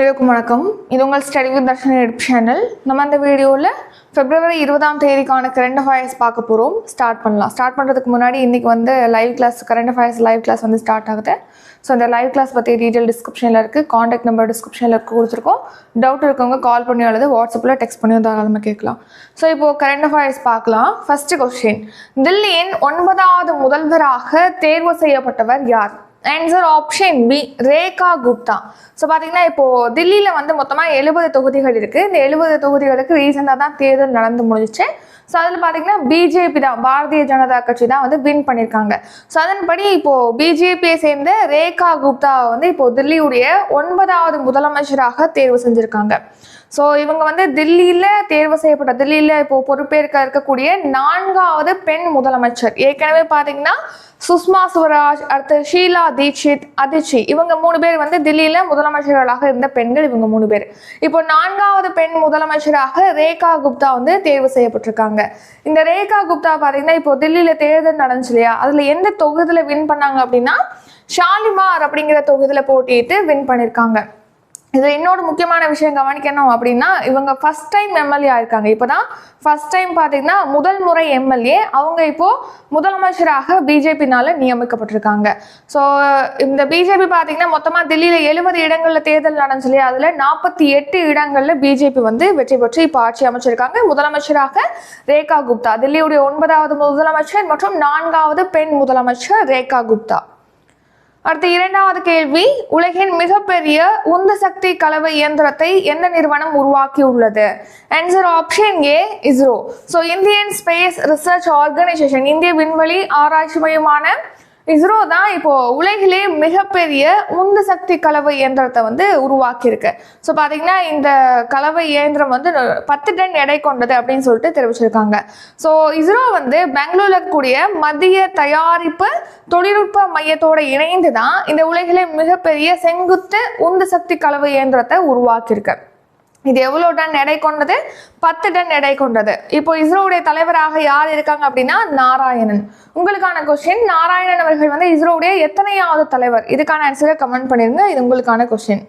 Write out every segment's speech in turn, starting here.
எல்லோருக்கும் வணக்கம். இது உங்கள் study with Darshan edu channel. நம்ம அந்த வீடியோவில் பிப்ரவரி இருபதாம் தேதிக்கான கரண்ட் அஃபயர்ஸ் பார்க்க போகிறோம் ஸ்டார்ட் பண்ணலாம். ஸ்டார்ட் பண்ணுறதுக்கு முன்னாடி இன்றைக்கி வந்து live class current affairs live class வந்து ஸ்டார்ட் ஆகுது. ஸோ அந்த லைவ் கிளாஸ் பற்றி டீட்டெயில் டிஸ்கிரிப்ஷனில் இருக்குது காண்டாக்ட் நம்பர் டிஸ்கிரிப்ஷனில் கொடுத்துருக்கோம். டவுட் இருக்கவங்க கால் பண்ணி அல்லது வாட்ஸ்அப்பில் டெக்ஸ்ட் பண்ணி தாராளமாக கேட்கலாம். ஸோ இப்போது கரண்ட் ஃபயர்ஸ் பார்க்கலாம். ஃபஸ்ட்டு கொஸ்டின் தில்லியின் ஒன்பதாவது முதல்வராக தேர்வு செய்யப்பட்டவர் யார்? Answer option B Rekha Gupta so பார்த்தீங்கன்னா இப்போது தில்லியில் வந்து மொத்தமாக எழுபது தொகுதிகள் இருக்குது இந்த எழுபது தொகுதிகளுக்கு ரீசெண்டாக தான் தேர்தல் நடந்து முடிஞ்சிச்சு. ஸோ அதில் பார்த்தீங்கன்னா பிஜேபி தான் பாரதிய ஜனதா கட்சி தான் வந்து வின் பண்ணியிருக்காங்க ஸோ அதன்படி இப்போது பிஜேபியை சேர்ந்த ரேகா குப்தா வந்து இப்போது தில்லியுடைய ஒன்பதாவது முதலமைச்சராக தேர்வு செஞ்சுருக்காங்க. ஸோ இவங்க வந்து தில்லியில் தேர்வு செய்யப்பட்ட தில்லியில் இப்போ பொறுப்பேற்க இருக்கக்கூடிய நான்காவது பெண் முதலமைச்சர். ஏற்கனவே பார்த்தீங்கன்னா சுஷ்மா சுவராஜ் அடுத்து ஷீலா தீட்சித் அதிச்சி இவங்க மூணு பேர் வந்து தில்லியில் முதலமைச்சர்களாக இருந்த பெண்கள் இவங்க மூணு பேர். இப்போ நான்காவது பெண் முதலமைச்சராக ரேகா குப்தா வந்து தேர்வு செய்யப்பட்டிருக்காங்க. இந்த ரேகா குப்தா பார்த்தீங்கன்னா இப்போ தில்லியில் தேர்தல் நடந்துச்சு இல்லையா? அதில் எந்த தொகுதியில் வின் பண்ணாங்க அப்படின்னா ஷாலிமார் அப்படிங்கிற தொகுதியில் போட்டியிட்டு வின் பண்ணியிருக்காங்க இதில் இன்னொரு முக்கியமான விஷயம் கவனிக்கணும் அப்படின்னா இவங்க ஃபர்ஸ்ட் டைம் எம்எல்ஏ ஆயிருக்காங்க. இப்போ தான் ஃபர்ஸ்ட் டைம் பார்த்தீங்கன்னா முதல் முறை எம்எல்ஏ அவங்க இப்போது முதலமைச்சராக பிஜேபினால் நியமிக்கப்பட்டிருக்காங்க. ஸோ இந்த பிஜேபி பார்த்தீங்கன்னா மொத்தமாக தில்லியில் எழுபது இடங்களில் தேர்தல் நடந்துச்சு இல்லையா? அதில் நாற்பத்தி எட்டு இடங்களில் பிஜேபி வந்து வெற்றி பெற்று இப்போ ஆட்சி அமைச்சிருக்காங்க. முதலமைச்சராக ரேகா குப்தா தில்லியுடைய ஒன்பதாவது முதலமைச்சர் மற்றும் நான்காவது பெண் முதலமைச்சர் ரேகா குப்தா. அடுத்த இரண்டாவது கேள்வி உலகின் மிகப்பெரிய உந்து சக்தி கலவை இயந்திரத்தை எந்த நிறுவனம் உருவாக்கியுள்ளது? Answer option A ISRO so Indian space research organisation இந்திய விண்வெளி ஆராய்ச்சி மையமான இஸ்ரோ தான் இப்போ உலகிலே மிகப்பெரிய உந்து சக்தி கலவை இயந்திரத்தை வந்து உருவாக்கியிருக்கு. ஸோ பார்த்தீங்கன்னா இந்த கலவை இயந்திரம் வந்து பத்து டன் எடை கொண்டது அப்படின்னு சொல்லிட்டு தெரிவிச்சிருக்காங்க. ஸோ இஸ்ரோ வந்து பெங்களூர்ல கூடிய மத்திய தயாரிப்பு தொழில்நுட்ப மையத்தோட இணைந்து தான் இந்த உலகிலே மிகப்பெரிய செங்குத்து உந்து சக்தி கலவை இயந்திரத்தை உருவாக்கியிருக்கு. இது எவ்வளோ டன் எடை கொண்டது? பத்து டன் எடை கொண்டது. இப்போ இஸ்ரோவுடைய தலைவராக யார் இருக்காங்க அப்படின்னா நாராயணன். உங்களுக்கான கொஸ்டின் நாராயணன் அவர்கள் வந்து இஸ்ரோவுடைய எத்தனையாவது தலைவர்? இதுக்கான ஆன்சரை கமெண்ட் பண்ணிருங்க இது உங்களுக்கான கொஸ்டின்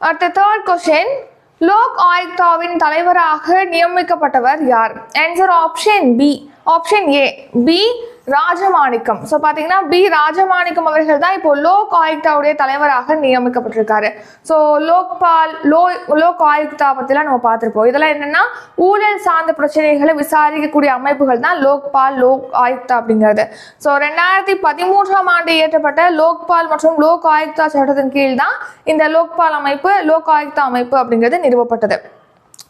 அடுத்த தேர்ட் கொஸ்டின் லோக் ஆயுக்தாவின் தலைவராக நியமிக்கப்பட்டவர் யார்? Answer option B option A B Rajamanickam. So பார்த்தீங்கன்னா பி ராஜமாணிக்கம் அவர்கள் தான் இப்போ லோக் ஆயுக்தாவுடைய தலைவராக நியமிக்கப்பட்டிருக்காரு. ஸோ லோக்பால் லோ லோக் ஆயுக்தா பற்றிலாம் நம்ம பார்த்துருப்போம் இதெல்லாம் என்னென்னா ஊழல் சார்ந்த பிரச்சனைகளை விசாரிக்கக்கூடிய அமைப்புகள் தான் லோக்பால் லோக் ஆயுக்தா அப்படிங்கிறது. ஸோ ரெண்டாயிரத்தி பதிமூன்றாம் ஆண்டு இயற்றப்பட்ட லோக்பால் மற்றும் லோக் ஆயுக்தா சட்டத்தின் கீழ் தான் இந்த லோக்பால் அமைப்பு லோக் ஆயுக்தா அமைப்பு அப்படிங்கிறது நிறுவப்பட்டது.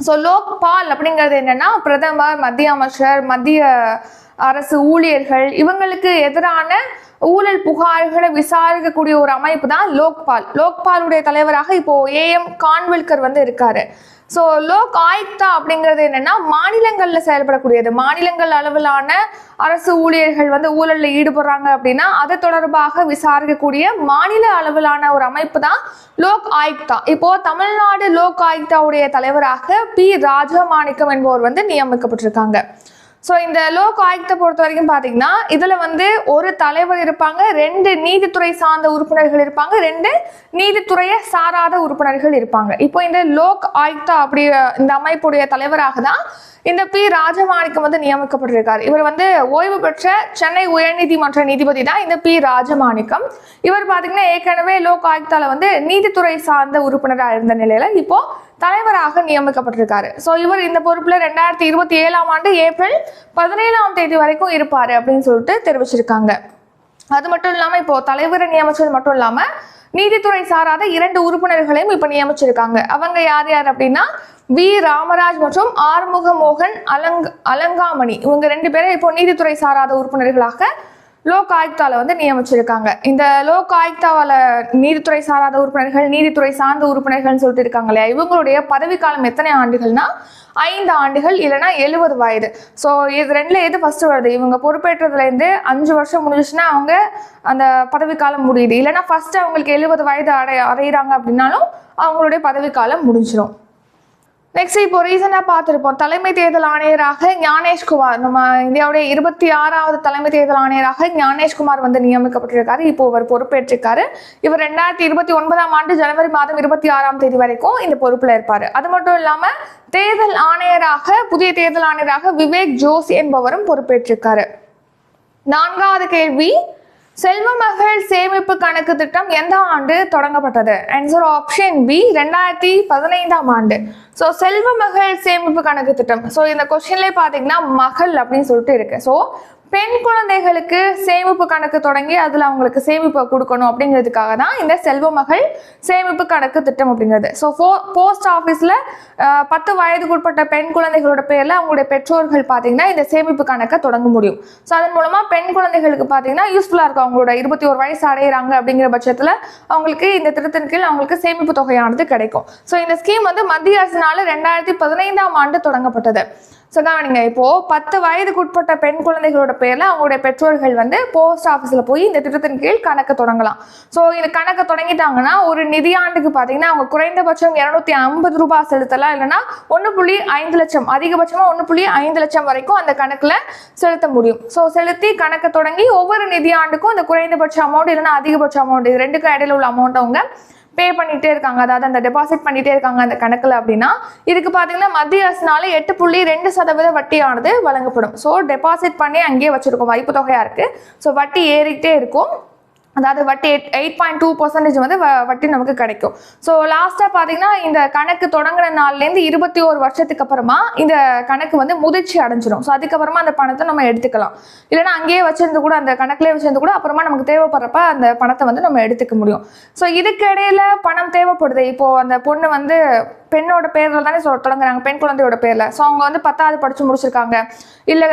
ஸோ லோக்பால் அப்படிங்கிறது என்னென்னா பிரதமர் மத்திய அமைச்சர் மத்திய அரசு ஊழியர்கள் இவங்களுக்கு எதிரான ஊழல் புகார்களை விசாரிக்கக்கூடிய ஒரு அமைப்பு தான் லோக்பால் லோக்பாலுடைய தலைவராக இப்போ ஏஎம் கான்வில்கர் வந்து இருக்காரு. ஸோ லோக் ஆயுக்தா அப்படிங்கிறது என்னன்னா மாநிலங்களில் செயல்படக்கூடியது. மாநிலங்கள் அளவிலான அரசு ஊழியர்கள் வந்து ஊழலில் ஈடுபடுறாங்க அப்படின்னா அது தொடர்பாக விசாரிக்கக்கூடிய மாநில அளவிலான ஒரு அமைப்பு தான் லோக் ஆயுக்தா. இப்போ தமிழ்நாடு லோக் ஆயுக்தாவுடைய தலைவராக பி. ராஜமாணிக்கம் என்பவர் வந்து நியமிக்கப்பட்டிருக்காங்க. ஸோ இந்த லோக் ஆயுக்தை பொறுத்த வரைக்கும் பார்த்தீங்கன்னா இதில் வந்து ஒரு தலைவர் இருப்பாங்க ரெண்டு நீதித்துறை சார்ந்த உறுப்பினர்கள் இருப்பாங்க ரெண்டு நீதித்துறையை சாராத உறுப்பினர்கள் இருப்பாங்க. இப்போ இந்த லோக் ஆயுக்தா அப்படி இந்த அமைப்புடைய தலைவராக தான் இந்த பி ராஜமாணிக்கம் வந்து நியமிக்கப்பட்டிருக்கார். இவர் வந்து ஓய்வு பெற்ற சென்னை உயர்நீதிமன்ற நீதிபதி தான் இந்த பி ராஜமாணிக்கம். இவர் பார்த்தீங்கன்னா ஏற்கனவே லோக் ஆயுக்தாவில் வந்து நீதித்துறை சார்ந்த உறுப்பினராக இருந்த நிலையில் இப்போ தலைவராக நியமிக்கப்பட்டிருக்காரு. ஸோ இவர் இந்த பொறுப்பில் ரெண்டாயிரத்தி இருபத்தி ஏழாம் ஆண்டு ஏப்ரல் பதினேழாம் தேதி வரைக்கும் இருப்பார் அப்படின்னு சொல்லிட்டு தெரிவிச்சிருக்காங்க. அது மட்டும் இல்லாமல் இப்போ தலைவரை நியமிச்சது மட்டும் இல்லாமல் நீதித்துறை சாராத இரண்டு உறுப்பினர்களையும் இப்போ நியமிச்சிருக்காங்க. அவங்க யார் யார் அப்படின்னா வி. ராமராஜ் மற்றும் ஆறுமுக மோகன் அலங் அலங்காமணி. இவங்க ரெண்டு பேரும் இப்போ நீதித்துறை சாராத உறுப்பினர்களாக லோக் ஆயுக்தாவில் வந்து நியமிச்சிருக்காங்க. இந்த லோக் ஆயுக்தாவில் நீதித்துறை சாராத உறுப்பினர்கள் நீதித்துறை சார்ந்த உறுப்பினர்கள்னு சொல்லிட்டு இருக்காங்க இல்லையா? இவங்களுடைய பதவிக்காலம் எத்தனை ஆண்டுகள்னா? ஐந்து ஆண்டுகள் இல்லைன்னா எழுபது வயது. ஸோ இது ரெண்டில் எது ஃபஸ்ட்டு வருது? இவங்க பொறுப்பேற்றதுலேருந்து அஞ்சு வருஷம் முடிஞ்சிச்சுன்னா அவங்க அந்த பதவிக்காலம் முடியுது. இல்லைன்னா ஃபஸ்ட்டு அவங்களுக்கு எழுபது வயது அடை அடையிறாங்க அப்படின்னாலும் அவங்களுடைய பதவிக்காலம் முடிஞ்சிடும் நெக்ஸ்ட் இப்போ ரீசெண்டாக பார்த்துருப்போம். தலைமை தேர்தல் ஆணையராக ஞானேஷ்குமார். நம்ம இந்தியாவுடைய இருபத்தி ஆறாவது தலைமை தேர்தல் ஆணையராக ஞானேஷ்குமார் வந்து நியமிக்கப்பட்டிருக்காரு. இப்போ அவர் பொறுப்பேற்றிருக்காரு. இவர் ரெண்டாயிரத்தி இருபத்தி ஒன்பதாம் ஆண்டு ஜனவரி மாதம் இருபத்தி ஆறாம் தேதி வரைக்கும் இந்த பொறுப்பில் இருப்பார். அது மட்டும் இல்லாமல் தேர்தல் ஆணையராக புதிய தேர்தல் ஆணையராக விவேக் ஜோஸ் என்பவரும் பொறுப்பேற்றிருக்காரு. நான்காவது கேள்வி செல்வ மகள் சேமிப்பு கணக்கு திட்டம் எந்த ஆண்டு தொடங்கப்பட்டது? ஆன்சர் ஆப்ஷன் பி ரெண்டாயிரத்தி பதினைந்தாம் ஆண்டு. ஸோ செல்வ மகள் சேமிப்பு கணக்கு திட்டம். ஸோ இந்த கொஸ்டின்லேயே பார்த்தீங்கன்னா மகள் அப்படின்னு சொல்லிட்டு இருக்கு. ஸோ பெண் குழந்தைகளுக்கு சேமிப்பு கணக்கு தொடங்கி அதில் அவங்களுக்கு சேமிப்பை கொடுக்கணும் அப்படிங்கிறதுக்காக தான் இந்த செல்வ மகள் சேமிப்பு கணக்கு திட்டம் அப்படிங்கிறது. ஸோ போ போஸ்ட் ஆஃபீஸில் பத்து வயதுக்குட்பட்ட பெண் குழந்தைகளோட பேரில் அவங்களுடைய பெற்றோர்கள் பார்த்தீங்கன்னா இந்த சேமிப்பு கணக்கை தொடங்க முடியும். ஸோ அதன் மூலமாக பெண் குழந்தைகளுக்கு பார்த்தீங்கன்னா யூஸ்ஃபுல்லாக இருக்கும். அவங்களோட இருபத்தி ஒரு வயசு அடையிறாங்க அப்படிங்கிற பட்சத்தில் அவங்களுக்கு இந்த திட்டத்தின் கீழ் அவங்களுக்கு சேமிப்பு தொகையானது கிடைக்கும். ஸோ இந்த ஸ்கீம் வந்து மத்திய அரசினால் ரெண்டாயிரத்தி பதினைந்தாம் ஆண்டு தொடங்கப்பட்டது. ஸோ அதான் நீங்கள் இப்போது பத்து வயதுக்குட்பட்ட பெண் குழந்தைகளோட பேரில் அவங்களுடைய பெற்றோர்கள் வந்து போஸ்ட் ஆஃபீஸில் போய் இந்த திட்டத்தின் கீழ் கணக்கு தொடங்கலாம். ஸோ இந்த கணக்கு தொடங்கிட்டாங்கன்னா ஒரு நிதியாண்டுக்கு பார்த்தீங்கன்னா அவங்க குறைந்தபட்சம் இரநூத்தி ஐம்பது ரூபாய் செலுத்தலாம். இல்லைன்னா ஒன்று புள்ளி ஐந்து லட்சம் அதிகபட்சமாக ஒன்று புள்ளி ஐந்து லட்சம் வரைக்கும் அந்த கணக்கில் செலுத்த முடியும். ஸோ செலுத்தி கணக்கை தொடங்கி ஒவ்வொரு நிதியாண்டுக்கும் அந்த குறைந்தபட்ச அமௌண்ட் இல்லைன்னா அதிகபட்ச அமௌண்ட் இது ரெண்டுக்கும் இடையில உள்ள அமௌண்ட் அவங்க பே பண்ணிகிட்டே இருக்காங்க. அதாவது அந்த டெபாசிட் பண்ணிகிட்டே இருக்காங்க அந்த கணக்கில் அப்படின்னா இதுக்கு பார்த்தீங்கன்னா மத்திய அரசினால எட்டு புள்ளி ரெண்டு சதவீத வட்டியானது வழங்கப்படும். ஸோ டெபாசிட் பண்ணி அங்கேயே வச்சுருக்கோம். வைப்பு தொகையாக இருக்குது ஸோ வட்டி ஏறிக்கிட்டே இருக்கும். அதாவது வட்டி eight eight point two percentage வந்து வ- வட்டி நமக்கு கிடைக்கும். ஸோ லாஸ்ட்டாக பார்த்தீங்கன்னா இந்த கணக்கு தொடங்கின நாள்லேருந்து இருபத்தி ஒரு வருஷத்துக்கு அப்புறமா இந்த கணக்கு வந்து முதிர்ச்சி அடைஞ்சிடும் ஸோ அதுக்கப்புறமா அந்த பணத்தை நம்ம எடுத்துக்கலாம். இல்லைன்னா அங்கேயே வச்சிருந்து கூட அந்த கணக்குலேயே வச்சிருந்து கூட அப்புறமா நமக்கு தேவைப்படுறப்ப அந்த பணத்தை வந்து நம்ம எடுத்துக்க முடியும். ஸோ இதுக்கு பணம் தேவைப்படுது. இப்போது அந்த பொண்ணு வந்து பெண்ணோட பேரில் தானே சொல் தொடங்குறாங்க. பெண் குழந்தையோட பேரில். ஸோ அவங்க வந்து பத்தாவது படித்து முடிச்சிருக்காங்க. இல்லை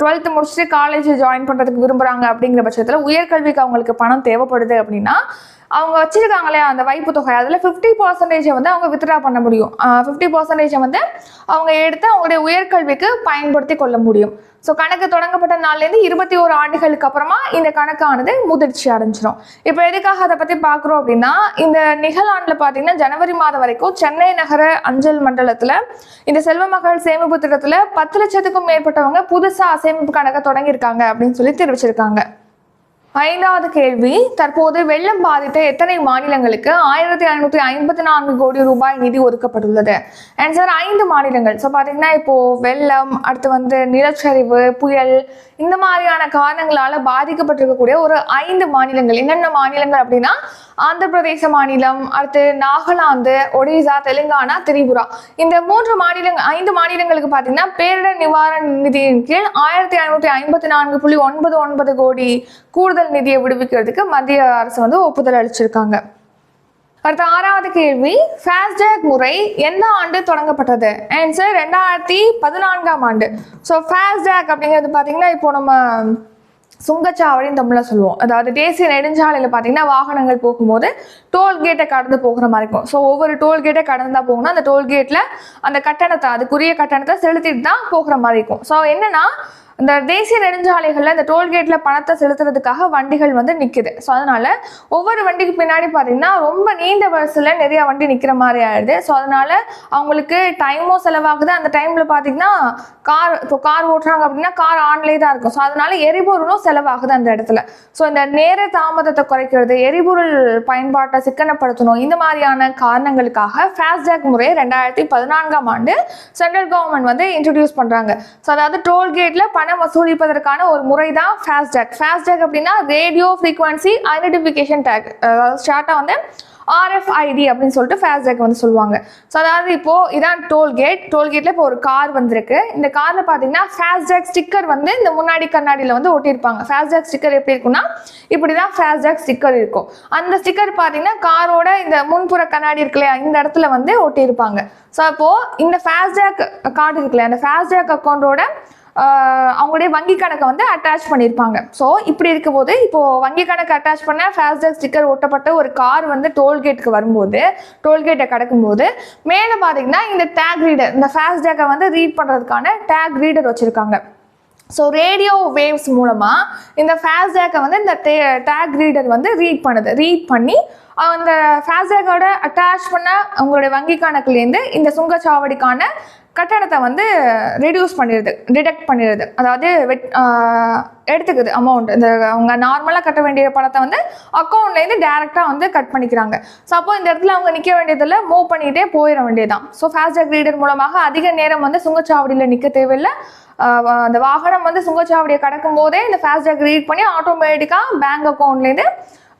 டுவெல்த்து முடிச்சுட்டு காலேஜ் ஜாயின் பண்ணுறதுக்கு விரும்புகிறாங்க அப்படிங்கிற பட்சத்தில் உயர்கல்விக்கு அவங்களுக்கு பணம் தேவைப்படுது அப்படின்னா அவங்க வச்சுருக்காங்களே அந்த வைப்பு தொகை அதில் ஃபிஃப்டி பர்சன்டேஜை வந்து அவங்க வித்ட்ரா பண்ண முடியும். ஃபிஃப்டி பர்சன்டேஜை வந்து அவங்க எடுத்து அவங்களுடைய உயர்கல்விக்கு பயன்படுத்தி கொள்ள முடியும். ஸோ கணக்கு தொடங்கப்பட்ட நாள்லேருந்து இருபத்தி ஒரு ஆண்டுகளுக்கு அப்புறமா இந்த கணக்கானது முதிர்ச்சி அடைஞ்சிடும் இப்போ எதுக்காக அதை பற்றி பார்க்குறோம் அப்படின்னா இந்த நிகழாண்டில் பார்த்தீங்கன்னா ஜனவரி மாதம் வரைக்கும் சென்னை நகர அஞ்சல் மண்டலத்தில் இந்த செல்வ மகள் சேமிப்பு திட்டத்தில் பத்து லட்சத்துக்கும் மேற்பட்டவங்க புதுசாக சேமிப்பு கணக்கை தொடங்கியிருக்காங்க அப்படின்னு சொல்லி தெரிவிச்சிருக்காங்க. ஐந்தாவது கேள்வி தற்போது வெள்ளம் பாதித்த எத்தனை மாநிலங்களுக்கு ஆயிரத்தி ஐநூற்றி ஐம்பத்தி நான்கு கோடி ரூபாய் நிதி ஒதுக்கப்பட்டுள்ளது? ஆன்சர் ஐந்து மாநிலங்கள். ஸோ பார்த்தீங்கன்னா இப்போ வெள்ளம் அடுத்து வந்து நிலச்சரிவு புயல் இந்த மாதிரியான காரணங்களால பாதிக்கப்பட்டிருக்கக்கூடிய ஒரு ஐந்து மாநிலங்கள். என்னென்ன மாநிலங்கள் அப்படின்னா ஆந்திர பிரதேச மாநிலம் அடுத்து நாகாலாந்து ஒடிசா தெலுங்கானா திரிபுரா. இந்த மூன்று மாநிலங்கள் ஐந்து மாநிலங்களுக்கு பார்த்தீங்கன்னா பேரிடர் நிவாரண நிதியின் கீழ் ஆயிரத்தி ஐநூற்றி ஐம்பத்தி நான்கு புள்ளி ஒன்பது ஒன்பது கோடி கூடுதல் நிதியை விடுவிக்கிறதுக்கு மத்திய அரசு வந்து ஒப்புதல் அளிச்சிருக்காங்க. அடுத்த ஆறாவது கேள்வி ஃபாஸ்டேக் முறை எந்த ஆண்டு தொடங்கப்பட்டது? ஆன்சர் ரெண்டாயிரத்தி பதினான்காம் ஆண்டு. ஸோ ஃபாஸ்டேக் அப்படிங்கிறது பார்த்தீங்கன்னா இப்போ நம்ம சுங்கச்சாவடின்னு தமிழில் சொல்லுவோம். அதாவது தேசிய நெடுஞ்சாலையில் பார்த்தீங்கன்னா வாகனங்கள் போகும்போது டோல்கேட்டை கடந்து போகிற மாதிரி இருக்கும். ஸோ ஒவ்வொரு டோல்கேட்டை கடந்து தான் போகணும் அந்த டோல்கேட்டில் அந்த கட்டணத்தை அதுக்குரிய கட்டணத்தை செலுத்திட்டு தான் போகிற மாதிரி இருக்கும். ஸோ என்னன்னா இந்த தேசிய நெடுஞ்சாலைகளில் இந்த டோல்கேட்டில் பணத்தை செலுத்துறதுக்காக வண்டிகள் வந்து நிற்குது ஸோ அதனால் ஒவ்வொரு வண்டிக்கு பின்னாடி பார்த்தீங்கன்னா ரொம்ப நீண்ட வரிசையில் நிறையா வண்டி நிற்கிற மாதிரி ஆயிடுது. ஸோ அதனால் அவங்களுக்கு டைமும் செலவாகுது. அந்த டைமில் பார்த்தீங்கன்னா கார் இப்போ கார் ஓட்டுறாங்க அப்படின்னா கார் ஆன்லேயே தான் இருக்கும். ஸோ அதனால் எரிபொருளும் செலவாகுது அந்த இடத்துல. ஸோ இந்த நேர தாமதத்தை குறைக்கிறது எரிபொருள் பயன்பாட்டை சிக்கனப்படுத்தணும் இந்த மாதிரியான காரணங்களுக்காக ஃபாஸ்டேக் முறையை ரெண்டாயிரத்தி பதினான்காம் ஆண்டு சென்ட்ரல் கவர்மெண்ட் வந்து இன்ட்ரடியூஸ் பண்ணுறாங்க ஸோ அதாவது டோல்கேட்டில் பணம் வசூலிப்பதற்கான ஒரு முறை தான் ஃபாஸ்டேக் ஃபாஸ்டேக் அப்படின்னா ரேடியோ ஃப்ரீக்வன்சி ஐடென்டிஃபிகேஷன் டேக் அதாவது ஷார்ட்டாக வந்து ஆர்எஃப்ஐடி அப்படின்னு சொல்லிட்டு ஃபாஸ்டேக் வந்து சொல்லுவாங்க. ஸோ அதாவது இப்போ இதான் டோல்கேட் டோல்கேட்டில் இப்போ ஒரு கார் வந்திருக்கு. இந்த காரில் பார்த்தீங்கன்னா ஃபாஸ்டேக் ஸ்டிக்கர் வந்து இந்த முன்னாடி கண்ணாடியில் வந்து ஒட்டியிருப்பாங்க. ஃபாஸ்டேக் ஸ்டிக்கர் எப்படி இருக்குன்னா இப்படி தான் ஃபாஸ்டேக் ஸ்டிக்கர் இருக்கும். அந்த ஸ்டிக்கர் பார்த்தீங்கன்னா காரோட இந்த முன்புற கண்ணாடி இருக்கு இல்லையா இந்த இடத்துல வந்து ஒட்டியிருப்பாங்க. ஸோ அப்போது இந்த ஃபாஸ்டேக் கார்டு இருக்கு இல்லையா அந்த ஃபாஸ்டேக் அக்கௌண்ட்டோட அவங்களுடைய வங்கி கணக்கை வந்து அட்டாச் பண்ணியிருப்பாங்க. ஸோ இப்படி இருக்கும்போது இப்போது வங்கி கணக்கு அட்டாச் பண்ண ஃபாஸ்டேக் ஸ்டிக்கர் ஒட்டப்பட்ட ஒரு கார் வந்து டோல்கேட்டுக்கு வரும்போது டோல்கேட்டை கடக்கும்போது மேலே பார்த்தீங்கன்னா இந்த டேக் ரீடர் இந்த ஃபாஸ்டேக்கை வந்து ரீட் பண்ணுறதுக்கான டேக் ரீடர் வச்சுருக்காங்க. ஸோ ரேடியோ வேவ்ஸ் மூலமாக இந்த ஃபேஸ்டேக்கை வந்து இந்த டேக் ரீடர் வந்து ரீட் பண்ணுது. ரீட் பண்ணி அந்த ஃபேஸ்டேக்கோட அட்டாச் பண்ண உங்களுடைய வங்கி கணக்குலேருந்து இந்த சுங்கச்சாவடிக்கான கட்டணத்தை வந்து ரெடியூஸ் பண்ணிடுது டிடெக்ட் பண்ணிடுது. அதாவது வெட் எடுத்துக்குது அமௌண்ட் இந்த அவங்க நார்மலாக கட்ட வேண்டிய பணத்தை வந்து அக்கௌண்ட்லேருந்து டேரெக்டாக வந்து கட் பண்ணிக்கிறாங்க. ஸோ அப்போது இந்த இடத்துல அவங்க நிற்க வேண்டியதில் மூவ் பண்ணிகிட்டே போயிட வேண்டியதுதான். ஸோ ஃபாஸ்டேக் ரீடர் மூலமாக அதிக நேரம் வந்து சுங்கச்சாவடியில் நிற்க தேவையில்லை. அந்த வாகனம் வந்து சுங்கச்சாவடியை கடக்கும் போதே இந்த ஃபாஸ்டேக் ரீட் பண்ணி ஆட்டோமேட்டிக்காக பேங்க் அக்கௌண்ட்லேருந்து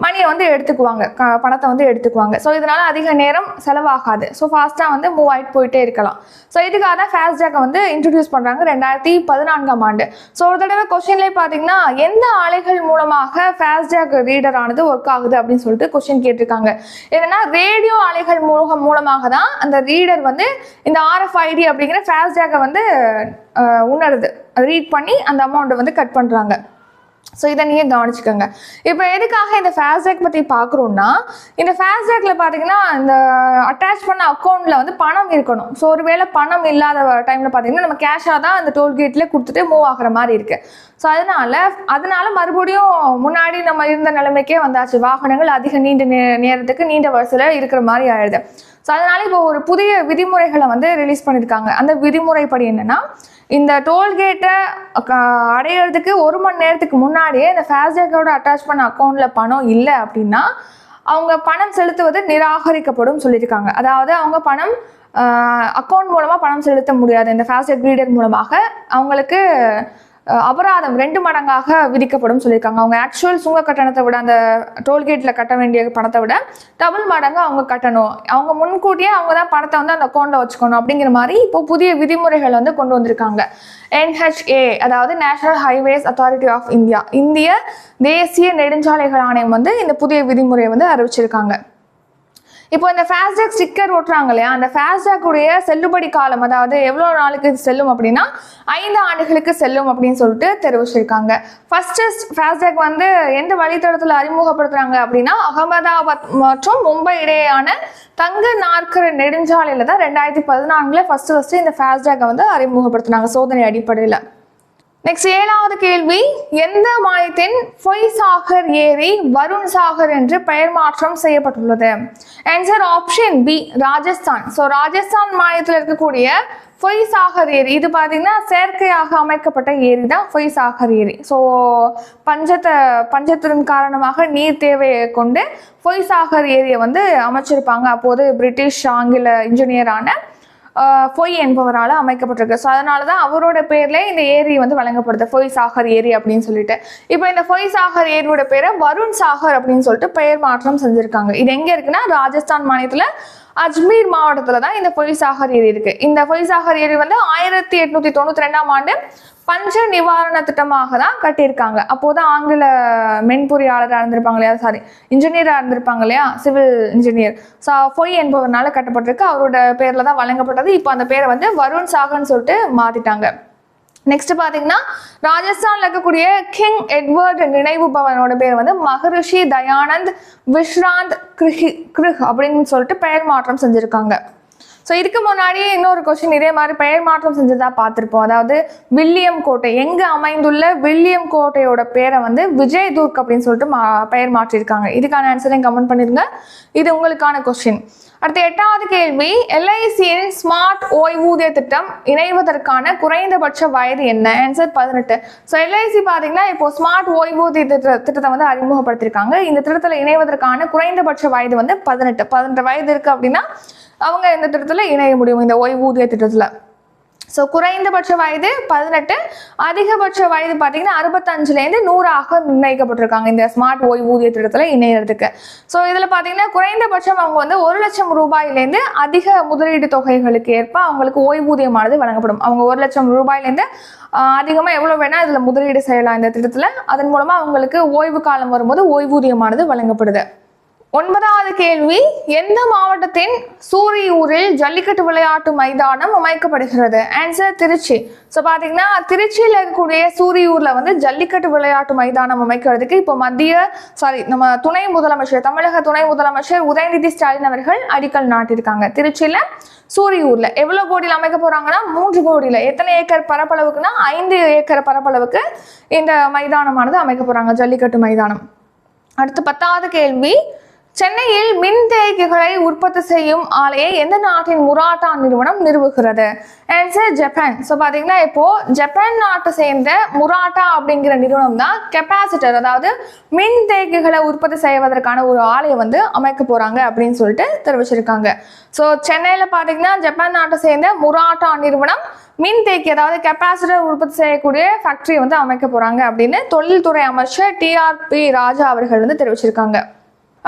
மணியை வந்து எடுத்துக்குவாங்க. க பணத்தை வந்து எடுத்துக்குவாங்க. ஸோ இதனால் அதிக நேரம் செலவாகாது. ஸோ ஃபாஸ்ட்டாக வந்து மூவ் ஆகிட்டு போயிட்டே இருக்கலாம். ஸோ இதுக்காக தான் ஃபாஸ்டேக்கை வந்து இன்ட்ரடியூஸ் பண்ணுறாங்க ரெண்டாயிரத்தி பதினான்காம் ஆண்டு. ஸோ ஒரு தடவை கொஷின்லேயே பார்த்தீங்கன்னா எந்த ஆலைகள் மூலமாக ஃபாஸ்டேக் ரீடர் ஆனது ஒர்க் ஆகுது அப்படின்னு சொல்லிட்டு கொஷின் கேட்டிருக்காங்க. என்னன்னா ரேடியோ ஆலைகள் மூலம் மூலமாக தான் அந்த ரீடர் வந்து இந்த ஆர்எஃப்ஐடி அப்படிங்கிற ஃபாஸ்டேக்கை வந்து உணருது. ரீட் பண்ணி அந்த அமௌண்ட்டை வந்து கட் பண்ணுறாங்க ஸோ இதை நீங்கள் கவனிச்சுக்கோங்க. இப்போ எதுக்காக இந்த ஃபாஸ்டேக் பற்றி பார்க்குறோம்னா இந்த ஃபாஸ்டேக்கில் பார்த்தீங்கன்னா இந்த அட்டாச் பண்ண அக்கௌண்ட்டில் வந்து பணம் இருக்கணும். ஸோ ஒருவேளை பணம் இல்லாத டைமில் பார்த்தீங்கன்னா நம்ம கேஷாக தான் அந்த டோல்கேட்டில் கொடுத்துட்டு மூவ் ஆகுற மாதிரி இருக்குது ஸோ அதனால் அதனால மறுபடியும் முன்னாடி நம்ம இருந்த நிலைமைக்கே வந்தாச்சு. வாகனங்கள் அதிக நீண்ட நே நேரத்துக்கு நீண்ட வரிசையில் இருக்கிற மாதிரி ஆயிடுது. ஸோ அதனால இப்போ ஒரு புதிய விதிமுறைகளை வந்து ரிலீஸ் பண்ணியிருக்காங்க அந்த விதிமுறைப்படி என்னென்னா இந்த டோல்கேட்டை அடையிறதுக்கு ஒரு மணி நேரத்துக்கு முன்னாடியே இந்த ஃபாஸ்டேக்கோட அட்டாச் பண்ண அக்கௌண்ட்டில் பணம் இல்லை அப்படின்னா அவங்க பணம் செலுத்துவது நிராகரிக்கப்படும் சொல்லியிருக்காங்க. அதாவது அவங்க பணம் அக்கௌண்ட் மூலமாக பணம் செலுத்த முடியாது. இந்த ஃபாஸ்டேக் ரீடர் மூலமாக அவங்களுக்கு அபராதம் ரெண்டு மடங்காக விதிக்கப்படும் சொல்லியிருக்காங்க. அவங்க ஆக்சுவல் சுங்க கட்டணத்தை விட அந்த டோல்கேட்டில் கட்ட வேண்டிய பணத்தை விட டபுள் மடங்கு அவங்க கட்டணும். அவங்க முன்கூட்டியே அவங்க தான் பணத்தை வந்து அந்த அக்கௌண்ட்டில் வச்சுக்கணும் அப்படிங்கிற மாதிரி இப்போ புதிய விதிமுறைகள் வந்து கொண்டு வந்திருக்காங்க. என்ஹெச்ஏ அதாவது national highways authority of India இந்திய தேசிய நெடுஞ்சாலைகள் ஆணையம் வந்து இந்த புதிய விதிமுறையை வந்து அறிவிச்சிருக்காங்க. இப்போ இந்த ஃபாஸ்டேக் ஸ்டிக்கர் ஓட்டுறாங்க இல்லையா அந்த ஃபாஸ்டேக் உடைய செல்லுபடி காலம் அதாவது எவ்வளோ நாளுக்கு செல்லும் அப்படின்னா ஐந்து ஆண்டுகளுக்கு செல்லும் அப்படின்னு சொல்லிட்டு தெரிவிச்சிருக்காங்க. ஃபஸ்ட்டு ஃபாஸ்டேக் வந்து எந்த வழித்தடத்தில் அறிமுகப்படுத்துகிறாங்க அப்படின்னா அகமதாபாத் மற்றும் மும்பை இடையேயான தங்க நாற்கர நெடுஞ்சாலையில் தான் ரெண்டாயிரத்தி பதினான்கில் ஃபஸ்ட்டு ஃபஸ்ட்டு இந்த ஃபாஸ்டேக்கை வந்து அறிமுகப்படுத்துனாங்க சோதனை அடிப்படையில். நெக்ஸ்ட் ஏழாவது கேள்வி எந்த மாநிலத்தின் பொய் சாகர் ஏரி வருண் சாகர் என்று பெயர் மாற்றம் செய்யப்பட்டுள்ளது? Answer option B Rajasthan. So Rajasthan மாநிலத்தில் இருக்கக்கூடிய பொய் சாகர் ஏரி இது பார்த்தீங்கன்னா செயற்கையாக அமைக்கப்பட்ட ஏரி தான் பொய் சாகர் ஏரி. ஸோ பஞ்சத்தை பஞ்சத்தின் காரணமாக நீர் தேவையை கொண்டு பொய் சாகர் ஏரியை வந்து அமைச்சிருப்பாங்க. அப்போது பிரிட்டிஷ் ஆங்கில இன்ஜினியரான பொய் என்பவரால் அமைக்கப்பட்டிருக்கு. ஸோ அதனால தான் அவரோட பேர்ல இந்த ஏரி வந்து வழங்கப்படுது. பொய் சாகர் ஏரி அப்படின்னு சொல்லிட்டு. இப்போ இந்த பொய் சாகர் ஏரியோட பேரை வருண் சாகர் அப்படின்னு சொல்லிட்டு பெயர் மாற்றம் செஞ்சிருக்காங்க. இது எங்க இருக்குன்னா ராஜஸ்தான் மாநிலத்துல அஜ்மீர் மாவட்டத்தில் தான் இந்த பொய்சாகர் ஏரி இருக்கு. இந்த பொய்சாகர் ஏரி வந்து ஆயிரத்தி எட்நூத்தி தொண்ணூத்தி ரெண்டாம் ஆண்டு பஞ்ச நிவாரண திட்டமாக தான் கட்டியிருக்காங்க. அப்போதான் ஆங்கில மென்பொறியாளராக இருந்திருப்பாங்க இல்லையா? சாரி இன்ஜினியராக இருந்திருப்பாங்க இல்லையா? சிவில் இன்ஜினியர் ஸோ பொய் என்பவர்னால கட்டப்பட்டிருக்கு. அவரோட பேரில் தான் வழங்கப்பட்டது. இப்போ அந்த பேரை வந்து வருண் சாகர்னு சொல்லிட்டு மாற்றிட்டாங்க நெக்ஸ்ட் பார்த்தீங்கன்னா ராஜஸ்தான்ல இருக்கக்கூடிய கிங் எட்வர்ட் நினைவு பவனோட பேர் வந்து மகரிஷி தயானந்த் விஸ்ராந்த் கிருஹி கிருஹ் அப்படின்னு சொல்லிட்டு பெயர் மாற்றம் செஞ்சுருக்காங்க. ஸோ இதுக்கு முன்னாடியே இன்னொரு கொஸ்டின் இதே மாதிரி பெயர் மாற்றம் செஞ்சதா பார்த்துருப்போம் அதாவது வில்லியம் கோட்டை எங்கே அமைந்துள்ள வில்லியம் கோட்டையோட பேரை வந்து விஜய் துர்க் அப்படின்னு சொல்லிட்டு மா பெயர் மாற்றிருக்காங்க. இதுக்கான ஆன்சரையும் கமெண்ட் பண்ணிடுங்க இது உங்களுக்கான கொஸ்டின் அடுத்த எட்டாவது கேள்வி எல்ஐசியின் ஸ்மார்ட் ஓய்வூதிய திட்டம் இணைவதற்கான குறைந்தபட்ச வயது என்ன? ஆன்சர் பதினெட்டு. ஸோ எல்ஐசி பார்த்தீங்கன்னா இப்போ ஸ்மார்ட் ஓய்வூதிய திட்ட திட்டத்தை வந்து அறிமுகப்படுத்தியிருக்காங்க இந்த திட்டத்தில் இணைவதற்கான குறைந்தபட்ச வயது வந்து பதினெட்டு. பதினெட்டு வயது இருக்கு அப்படின்னா அவங்க இந்த திட்டத்தில் இணைய முடியும்? இந்த ஓய்வூதிய திட்டத்தில். ஸோ குறைந்தபட்ச வயது பதினெட்டு அதிகபட்ச வயது பார்த்தீங்கன்னா அறுபத்தஞ்சுலேருந்து நூறாக நிர்ணயிக்கப்பட்டிருக்காங்க இந்த ஸ்மார்ட் ஓய்வூதிய திட்டத்தில் இணையறதுக்கு ஸோ இதில் பார்த்தீங்கன்னா குறைந்தபட்சம் அவங்க வந்து ஒரு லட்சம் ரூபாயிலேருந்து அதிக முதலீடு தொகைகளுக்கு ஏற்ப அவங்களுக்கு ஓய்வூதியமானது வழங்கப்படும். அவங்க ஒரு லட்சம் ரூபாயிலேருந்து அதிகமாக எவ்வளோ வேணால் இதில் முதலீடு செய்யலாம் இந்த திட்டத்தில். அதன் மூலமாக அவங்களுக்கு ஓய்வு காலம் வரும்போது ஓய்வூதியமானது வழங்கப்படுது. ஒன்பதாவது கேள்வி எந்த மாவட்டத்தின் சூரியூரில் ஜல்லிக்கட்டு விளையாட்டு மைதானம் அமைக்கப்படுகிறது? ஆன்சர் திருச்சி. ஸோ பார்த்தீங்கன்னா திருச்சியில் இருக்கக்கூடிய சூரியூரில் வந்து ஜல்லிக்கட்டு விளையாட்டு மைதானம் அமைக்கிறதுக்கு இப்போ மத்திய சாரி நம்ம துணை முதலமைச்சர் தமிழக துணை முதலமைச்சர் உதயநிதி ஸ்டாலின் அவர்கள் அடிக்கல் நாட்டியிருக்காங்க. திருச்சியில் சூரியூரில் எவ்வளோ கோடியில் அமைக்க போகிறாங்கன்னா மூன்று கோடியில். எத்தனை ஏக்கர் பரப்பளவுக்குன்னா ஐந்து ஏக்கர் பரப்பளவுக்கு இந்த மைதானமானது அமைக்க போகிறாங்க ஜல்லிக்கட்டு மைதானம். அடுத்து பத்தாவது கேள்வி சென்னையில் மின் மின்தேக்கிகளை உற்பத்தி செய்யும் ஆலையை எந்த நாட்டின் முராட்டா நிறுவனம் நிறுவுகிறது? ஆன்சர் ஜப்பான் ஸோ பார்த்தீங்கன்னா இப்போ ஜப்பான் நாட்டை சேர்ந்த முராட்டா அப்படிங்கிற நிறுவனம் தான் கெப்பாசிட்டர் அதாவது மின் மின்தேக்கிகளை உற்பத்தி செய்வதற்கான ஒரு ஆலையை வந்து அமைக்க போறாங்க அப்படின்னு சொல்லிட்டு தெரிவிச்சிருக்காங்க. ஸோ சென்னையில் பார்த்தீங்கன்னா ஜப்பான் நாட்டை சேர்ந்த முராட்டா நிறுவனம் மின் தேக்கி அதாவது கெப்பாசிட்டர் உற்பத்தி செய்யக்கூடிய ஃபேக்டரி வந்து அமைக்க போறாங்க அப்படின்னு தொழில்துறை அமைச்சர் டிஆர்பி ராஜா அவர்கள் வந்து தெரிவிச்சிருக்காங்க.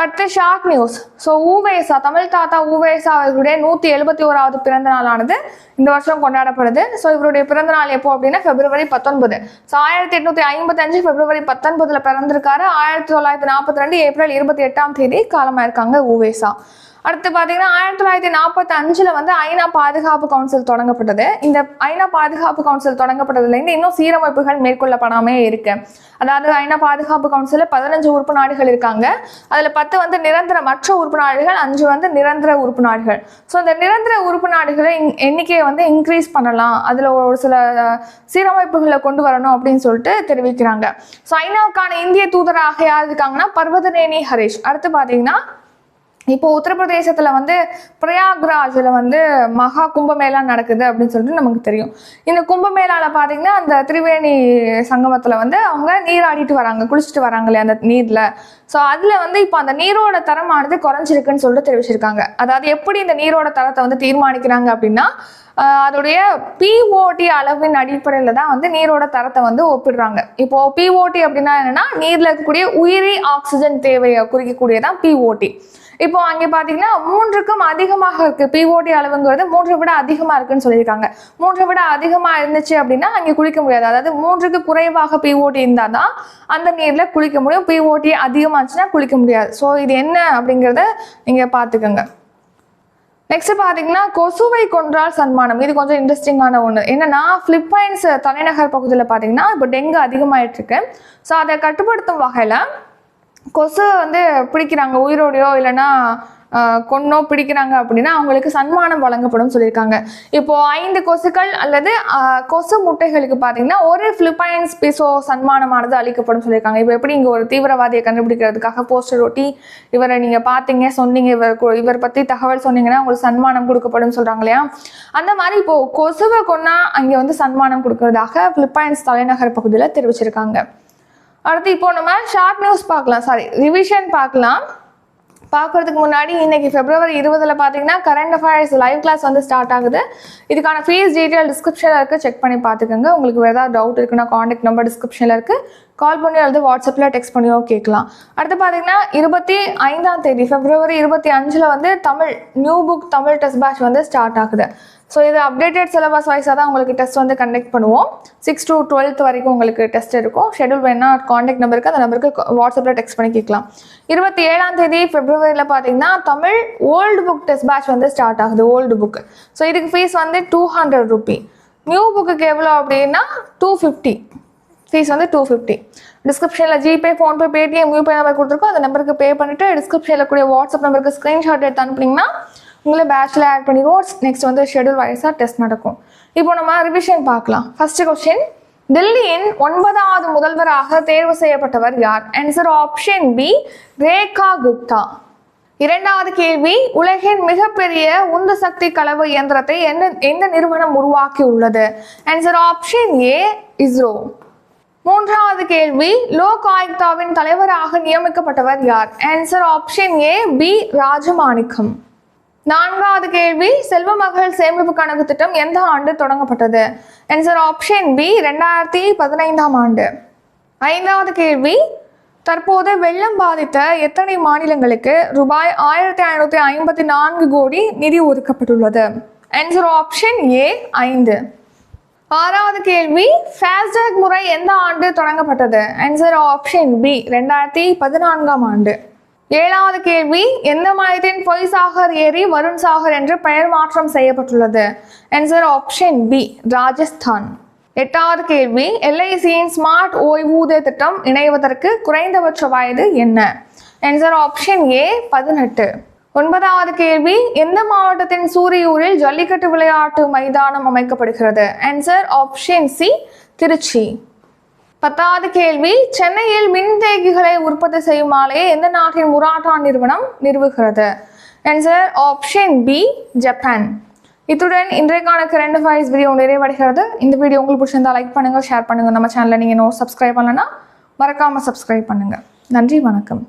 அடுத்து short news so Uvesa Tamil தாத்தா ஊவேசா அவர்களுடைய நூற்றி எழுபத்தி ஓராவது பிறந்த நாளானது இந்த வருஷம் கொண்டாடப்படுது. ஸோ இவருடைய பிறந்த நாள் எப்போ அப்படின்னா பிப்ரவரி பத்தொன்பது. ஸோ ஆயிரத்தி எட்நூற்றி ஐம்பத்தஞ்சு பிப்ரவரி பத்தொன்பதுல பிறந்திருக்காரு. ஆயிரத்தி தொள்ளாயிரத்தி நாற்பத்தி ரெண்டு ஏப்ரல் இருபத்தி எட்டாம் தேதி காலமாயிருக்காங்க ஊவேசா அடுத்து பார்த்தீங்கன்னா ஆயிரத்தி தொள்ளாயிரத்தி நாற்பத்தி அஞ்சில் வந்து ஐநா பாதுகாப்பு கவுன்சில் தொடங்கப்பட்டது. இந்த ஐநா பாதுகாப்பு கவுன்சில் தொடங்கப்பட்டதுலேருந்து இன்னும் சீரமைப்புகள் மேற்கொள்ளப்படாமே இருக்கு. அதாவது ஐநா பாதுகாப்பு கவுன்சிலில் பதினஞ்சு உறுப்பு நாடுகள் இருக்காங்க. அதில் பத்து வந்து நிரந்தர மற்ற உறுப்பு நாடுகள் அஞ்சு வந்து நிரந்தர உறுப்பு நாடுகள். ஸோ இந்த நிரந்தர உறுப்பு நாடுகளை எண்ணிக்கையை வந்து இன்க்ரீஸ் பண்ணலாம். அதில் ஒரு சில சீரமைப்புகளை கொண்டு வரணும் அப்படின்னு சொல்லிட்டு தெரிவிக்கிறாங்க. ஸோ ஐநாவுக்கான இந்திய தூதராக யார் இருக்காங்கன்னா பர்வதநேனி ஹரீஷ். அடுத்து பார்த்தீங்கன்னா இப்போ உத்தரப்பிரதேசத்தில் வந்து பிரயாக்ராஜில் வந்து மகா கும்பமேளா நடக்குது அப்படின்னு சொல்லிட்டு நமக்கு தெரியும். இந்த கும்பமேளாவில் பார்த்தீங்கன்னா அந்த திரிவேணி சங்கமத்தில் வந்து அவங்க நீராடிட்டு வராங்க குளிச்சுட்டு வராங்களே அந்த நீரில். ஸோ அதில் வந்து இப்போ அந்த நீரோட தரமானது குறைஞ்சிருக்குன்னு சொல்லிட்டு தெரிவிச்சிருக்காங்க. அதாவது எப்படி இந்த நீரோட தரத்தை வந்து தீர்மானிக்கிறாங்க அப்படின்னா அதோடைய பிஓடி அளவின் அடிப்படையில் தான் வந்து நீரோட தரத்தை வந்து ஒப்பிடுறாங்க. இப்போ பிஓடி அப்படின்னா என்னன்னா நீர்ல இருக்கக்கூடிய உயிரி ஆக்சிஜன் தேவையை குறிக்கக்கூடியதான் பிஓடி இப்போ அங்கே பார்த்தீங்கன்னா மூன்றுக்கும் அதிகமாக இருக்குது பிஓடி அளவுங்கிறது மூன்றை விட அதிகமாக இருக்குன்னு சொல்லியிருக்காங்க. மூன்றை விட அதிகமாக இருந்துச்சு அப்படின்னா அங்கே குளிக்க முடியாது. அதாவது மூன்றுக்கு குறைவாக பிஓடி இருந்தால் தான் அந்த நீரில் குளிக்க முடியும். பிஓடி அதிகமாச்சுன்னா குளிக்க முடியாது. ஸோ இது என்ன அப்படிங்கிறத நீங்கள் பார்த்துக்கோங்க நெக்ஸ்ட் பார்த்தீங்கன்னா கொசுவை கொன்றால் சன்மானம். இது கொஞ்சம் இன்ட்ரெஸ்டிங்கான ஒன்று என்னன்னா பிலிப்பைன்ஸ் தலைநகர் பகுதியில் பார்த்தீங்கன்னா இப்போ டெங்கு அதிகமாயிட்டு இருக்கு. ஸோ அதை கட்டுப்படுத்தும் வகையில் கொசு வந்து பிடிக்கிறாங்க உயிரோடையோ இல்லைன்னா கொன்னோ பிடிக்கிறாங்க அப்படின்னா அவங்களுக்கு சன்மானம் வழங்கப்படும் சொல்லியிருக்காங்க. இப்போ ஐந்து கொசுக்கள் அல்லது கொசு முட்டைகளுக்கு பார்த்தீங்கன்னா ஒரு பிலிப்பைன்ஸ் பிசோ சன்மானமானது அளிக்கப்படும் சொல்லியிருக்காங்க. இப்போ எப்படி இங்கே ஒரு தீவிரவாதியை கண்டுபிடிக்கிறதுக்காக போஸ்டர் ஒட்டி இவரை நீங்கள் பார்த்தீங்க சொன்னீங்க இவர் இவர் பற்றி தகவல் சொன்னீங்கன்னா உங்களுக்கு சன்மானம் கொடுக்கப்படும் சொல்கிறாங்க இல்லையா? அந்த மாதிரி இப்போது கொசுவை கொன்னா அங்கே வந்து சன்மானம் கொடுக்கறதாக பிலிப்பைன்ஸ் தலைநகர் பகுதியில் தெரிவிச்சிருக்காங்க. அடுத்து இப்போ நம்ம ஷார்ட் நியூஸ் பார்க்கலாம். சாரி ரிவிஷன் பார்க்கலாம். பார்க்கறதுக்கு முன்னாடி இன்றைக்கி ஃபெப்ரவரி இருபதில் பார்த்தீங்கன்னா கரண்ட் அஃபேர்ஸ் லைவ் கிளாஸ் வந்து ஸ்டார்ட் ஆகுது. இதுக்கான ஃபீஸ் டீட்டெயில் டிஸ்கிரிப்ஷனில் இருக்குது செக் பண்ணி பார்த்துக்கோங்க. உங்களுக்கு வேறு ஏதாவது டவுட் இருக்குன்னா காண்டாக்ட் நம்பர் டிஸ்கிரிப்ஷனில் இருக்குது கால் பண்ணி அல்லது வாட்ஸ்அப்பில் டெக்ஸ்ட் பண்ணியோ கேட்கலாம். அடுத்து பார்த்தீங்கன்னா இருபத்தி ஐந்தாம் தேதி ஃபெப்ரவரி இருபத்தி அஞ்சில் வந்து Tamil new book Tamil test batch வந்து ஸ்டார்ட் ஆகுது. ஸோ இது அப்டேட்டட் சிலபஸ் வைஸாக தான் உங்களுக்கு டெஸ்ட் வந்து கண்டக்ட் பண்ணுவோம். சிக்ஸ் டு டுவெல்த் வரைக்கும் உங்களுக்கு டெஸ்ட் இருக்கும் ஷெடியூல் வேணா காண்டாக்ட் நம்பருக்கு அந்த நம்பருக்கு வாட்ஸ்அப்பில் டெக்ஸ்ட் பண்ணி கேட்கலாம். இருபத்தி ஏழாம் தேதி பிப்ரவரியில் பார்த்தீங்கன்னா Tamil old book test batch வந்து ஸ்டார்ட் ஆகுது ஓல்டு புக் ஸோ இதுக்கு ஃபீஸ் வந்து டூ ஹண்ட்ரட் ருபி நியூ புக்குக்கு எவ்வளோ அப்படின்னா டூ ஃபிஃப்டி ஃபீஸ் வந்து டூ ஃபிஃப்டி டிஸ்கிரிப்ஷனில் GPay PhonePe Paytm UPay number கொடுத்துருக்கோம். அந்த நம்பருக்கு பே பண்ணிவிட்டு டிஸ்கிரிப்ஷனில் கூடிய வாட்ஸ்அப் நம்பருக்கு ஸ்க்ரீன்ஷாட் எடுத்து அனுப்புனீங்கன்னா உங்களை பேட்சில் ஆட் பண்ணிடுவோம் நெக்ஸ்ட் வந்து ஷெடியூல் வைஸாக டெஸ்ட் நடக்கும். இப்போ நம்ம ரிவிஷன் பார்க்கலாம். ஃபர்ஸ்ட் கொஸ்டின் டெல்லியின் ஒன்பதாவது முதல்வராக தேர்வு செய்யப்பட்டவர் யார்? Answer option B Rekha Gupta இரண்டாவது கேள்வி உலகின் மிகப்பெரிய உந்து சக்தி கலவை இயந்திரத்தை எந்த எந்த நிறுவனம் உருவாக்கி உள்ளது? ஆன்சர் ஆப்ஷன் ஏ இஸ்ரோ மூன்றாவது கேள்வி லோக் ஆயுக்தாவின் தலைவராக நியமிக்கப்பட்டவர் யார்? Answer option A B Rajamanickam. நான்காவது கேள்வி செல்வ மகள் சேமிப்பு கணக்கு திட்டம் எந்த ஆண்டு தொடங்கப்பட்டது? ஆன்சர் ஆப்ஷன் பி ரெண்டாயிரத்தி பதினைந்தாம் ஆண்டு. ஐந்தாவது கேள்வி தற்போது வெள்ளம் பாதித்த எத்தனை மாநிலங்களுக்கு ரூபாய் ஆயிரத்தி ஐநூற்றி ஐம்பத்தி நான்கு கோடி நிதி ஒதுக்கப்பட்டுள்ளது? ஆன்சர் ஆப்ஷன் ஏ ஐந்து. ஆறாவது கேள்வி ஃபாஸ்டாக் முறை எந்த ஆண்டு தொடங்கப்பட்டது? ஆன்சர் ஆப்ஷன் பி ரெண்டாயிரத்தி பதினான்காம் ஆண்டு. ஏழாவது கேள்வி எந்த மாநிலத்தின் பொய் சாகர் ஏரி வருண் சாகர் என்று பெயர் மாற்றம் செய்யப்பட்டுள்ளது? Answer option B Rajasthan. எட்டாவது கேள்வி எல்ஐசியின் ஸ்மார்ட் ஓய்வூதிய திட்டம் இணைவதற்கு குறைந்தபட்ச வயது என்ன? ஆன்சர் ஆப்ஷன் ஏ பதினெட்டு. ஒன்பதாவது கேள்வி எந்த மாவட்டத்தின் சூரியூரில் ஜல்லிக்கட்டு விளையாட்டு மைதானம் அமைக்கப்படுகிறது? Answer option C Trichy. பத்தாவது கேள்வி. சென்னையில் மின்தேக்கிகளை உற்பத்தி செய்யும் ஆலையை எந்த நாட்டின் முராட்டா நிறுவனம் நிறுவுகிறது? ஆன்சர் ஆப்ஷன் பி ஜப்பான் இத்துடன் இன்றைக்கான கரண்ட் அஃபேர்ஸ் வீடியோ நிறைவடைகிறது. இந்த வீடியோ உங்களுக்கு பிடிச்சிருந்தா லைக் பண்ணுங்கள் ஷேர் பண்ணுங்கள் நம்ம சேனலில் நீங்கள் நோ சப்ஸ்கிரைப் பண்ணலன்னா மறக்காமல் சப்ஸ்கிரைப் பண்ணுங்கள் நன்றி வணக்கம்.